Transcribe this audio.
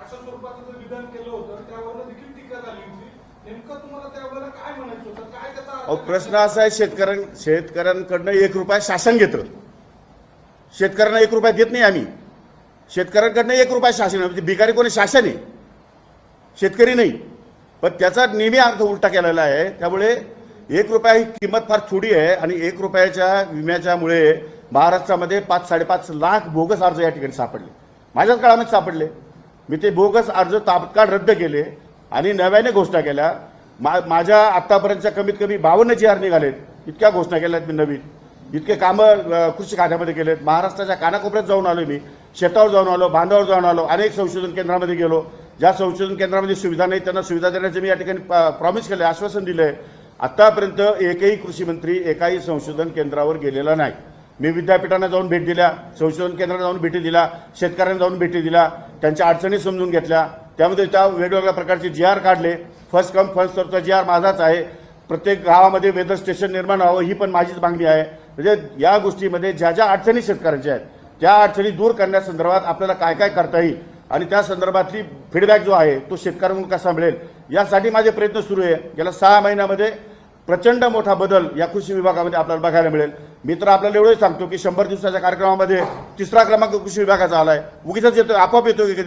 अशा स्वरूपाचं जर विधान केलं होतं त्यावर देखील टीका झाली होती. नेमकं तुम्हाला काय म्हणायचं होतं? काय त्याचा अहो प्रश्न असा आहे शेतकऱ्यां शेतकऱ्यांकडनं एक रुपया शासन घेतं. शेतकऱ्यांना एक रुपया देत नाही आम्ही. शेतकऱ्यांकडनं एक रुपया शासन म्हणजे भिकारी कोणी शासन आहे? शेतकरी नाही. पण त्याचा नेहमी अर्थ उलटा केलेला आहे. त्यामुळे एक रुपया ही किंमत फार थोडी आहे आणि एक रुपयाच्या विम्याच्यामुळे महाराष्ट्रामध्ये पाच साडेपाच लाख बोगस अर्ज या ठिकाणी सापडले. माझ्याच काळामध्ये सापडले. मी ते बोगस अर्ज तात्काळ रद्द केले आणि नव्याने घोषणा केल्या. मा माझ्या आत्तापर्यंतच्या कमीत कमी बावन्न जी आर निघालेत. इतक्या घोषणा केल्या आहेत मी नवीन. इतके कामं कृषी खात्यामध्ये केलेत. महाराष्ट्राच्या कानाकोपऱ्यात जाऊन आलो मी. शेतावर जाऊन आलो बांधावर जाऊन आलो अनेक संशोधन केंद्रामध्ये गेलो. ज्या संशोधन केंद्रामध्ये सुविधा नाही त्यांना सुविधा देण्याचं मी या ठिकाणी प्रॉमिस केलं आश्वासन दिलं आहे आतापर्यंत एकही कृषी मंत्री एकाही संशोधन केंद्रावर गेलेला नाही. मी विद्यापीठांना जाऊन भेट दिल्या संशोधन केंद्रांना जाऊन भेटी दिल्या शेतकऱ्यांना जाऊन भेटी दिल्या त्यांच्या अडचणी समजून घेतल्या. त्यामध्ये त्या वेगवेगळ्या प्रकारचे जी आर काढले. फर्स्ट कम फर्स्ट सर्वचा जी आर माझाच आहे. प्रत्येक गावामध्ये वेदर स्टेशन निर्माण व्हावं ही पण माझीच मागणी आहे. म्हणजे या गोष्टीमध्ये ज्या ज्या अडचणी शेतकऱ्यांच्या आहेत त्या अडचणी दूर करण्यासंदर्भात आपल्याला काय काय करता येईल आणि त्या संदर्भातली फीडबॅक जो आहे तो शेतकऱ्यांकडून कसा मिळेल यासाठी माझे प्रयत्न सुरू आहे. गेल्या सहा महिन्यामध्ये प्रचंड मोठा बदल या कृषी विभागामध्ये आपल्याला बघायला मिळेल. मी तर आपल्याला एवढंच सांगतो की शंभर दिवसाच्या कार्यक्रमामध्ये तिसरा क्रमांक कृषी विभागाचा आलाय. उगीच येतो आपोआप येतो की